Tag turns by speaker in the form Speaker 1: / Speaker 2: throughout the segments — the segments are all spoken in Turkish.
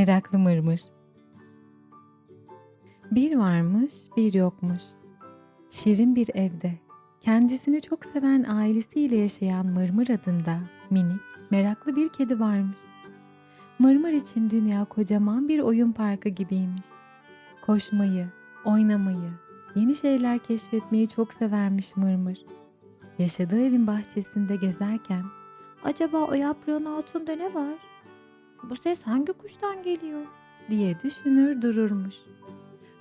Speaker 1: Meraklı mırmır. Bir varmış, bir yokmuş. Şirin bir evde, kendisini çok seven ailesiyle yaşayan Mırmır adında minik, meraklı bir kedi varmış. Mırmır için dünya kocaman bir oyun parkı gibiymiş. Koşmayı, oynamayı, yeni şeyler keşfetmeyi çok severmiş Mırmır. Yaşadığı evin bahçesinde gezerken
Speaker 2: Acaba o yaprağın altında ne var? Bu ses hangi kuştan geliyor?
Speaker 1: diye düşünür dururmuş.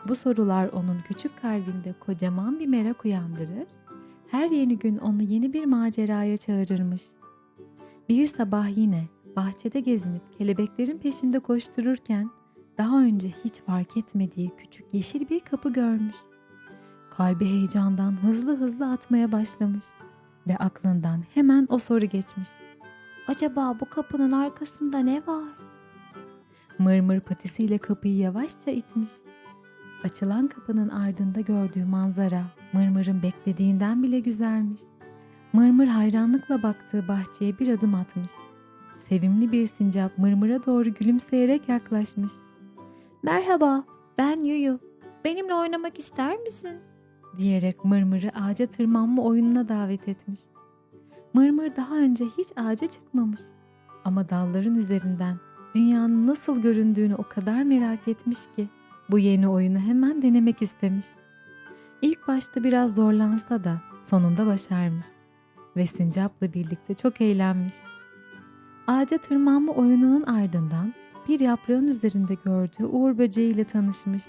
Speaker 1: Bu sorular onun küçük kalbinde kocaman bir merak uyandırır, her yeni gün onu yeni bir maceraya çağırırmış. Bir sabah yine bahçede gezinip kelebeklerin peşinde koştururken daha önce hiç fark etmediği küçük yeşil bir kapı görmüş. Kalbi heyecandan hızlı hızlı atmaya başlamış ve aklından hemen o soru geçmiş.
Speaker 2: Acaba bu kapının arkasında ne var?
Speaker 1: Mırmır patisiyle kapıyı yavaşça itmiş. Açılan kapının ardında gördüğü manzara Mırmır'ın beklediğinden bile güzelmiş. Mırmır hayranlıkla baktığı bahçeye bir adım atmış. Sevimli bir sincap Mırmır'a doğru gülümseyerek yaklaşmış.
Speaker 2: Merhaba, ben Yuyu. Benimle oynamak ister misin?
Speaker 1: diyerek Mırmır'ı ağaca tırmanma oyununa davet etmiş. Mırmır daha önce hiç ağaca çıkmamış. Ama dalların üzerinden dünyanın nasıl göründüğünü o kadar merak etmiş ki bu yeni oyunu hemen denemek istemiş. İlk başta biraz zorlansa da sonunda başarmış ve sincapla birlikte çok eğlenmiş. Ağaca tırmanma oyununun ardından bir yaprağın üzerinde gördüğü uğur böceğiyle tanışmış.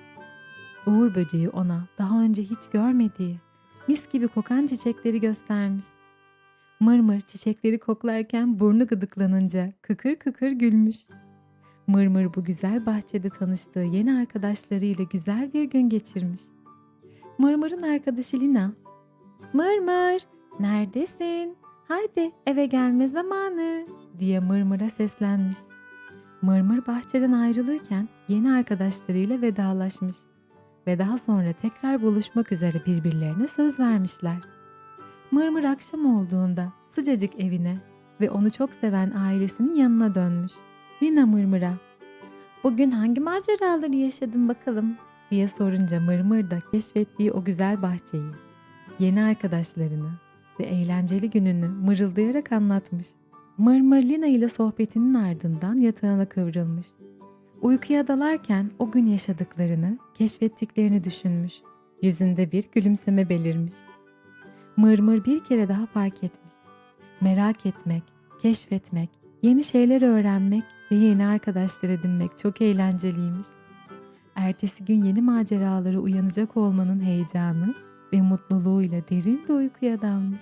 Speaker 1: Uğur böceği ona daha önce hiç görmediği, mis gibi kokan çiçekleri göstermiş. Mırmır çiçekleri koklarken burnu gıdıklanınca kıkır kıkır gülmüş. Mırmır bu güzel bahçede tanıştığı yeni arkadaşlarıyla güzel bir gün geçirmiş. Mırmır'ın arkadaşı Lina, "Mırmır, neredesin? Haydi eve gelme zamanı." diye Mırmır'a seslenmiş. Mırmır bahçeden ayrılırken yeni arkadaşlarıyla vedalaşmış ve daha sonra tekrar buluşmak üzere birbirlerine söz vermişler. Mırmır akşam olduğunda sıcacık evine ve onu çok seven ailesinin yanına dönmüş. Lina Mırmır'a
Speaker 2: Bugün hangi maceraları yaşadın bakalım?
Speaker 1: diye sorunca Mırmır da keşfettiği o güzel bahçeyi, yeni arkadaşlarını ve eğlenceli gününü mırıldayarak anlatmış. Mırmır Lina ile sohbetinin ardından yatağına kıvrılmış. Uykuya dalarken o gün yaşadıklarını, keşfettiklerini düşünmüş. Yüzünde bir gülümseme belirmiş. Mırmır bir kere daha fark etmiş. Merak etmek, keşfetmek, yeni şeyler öğrenmek ve yeni arkadaşlar edinmek çok eğlenceliymiş. Ertesi gün yeni maceralara uyanacak olmanın heyecanı ve mutluluğuyla derin bir uykuya dalmış.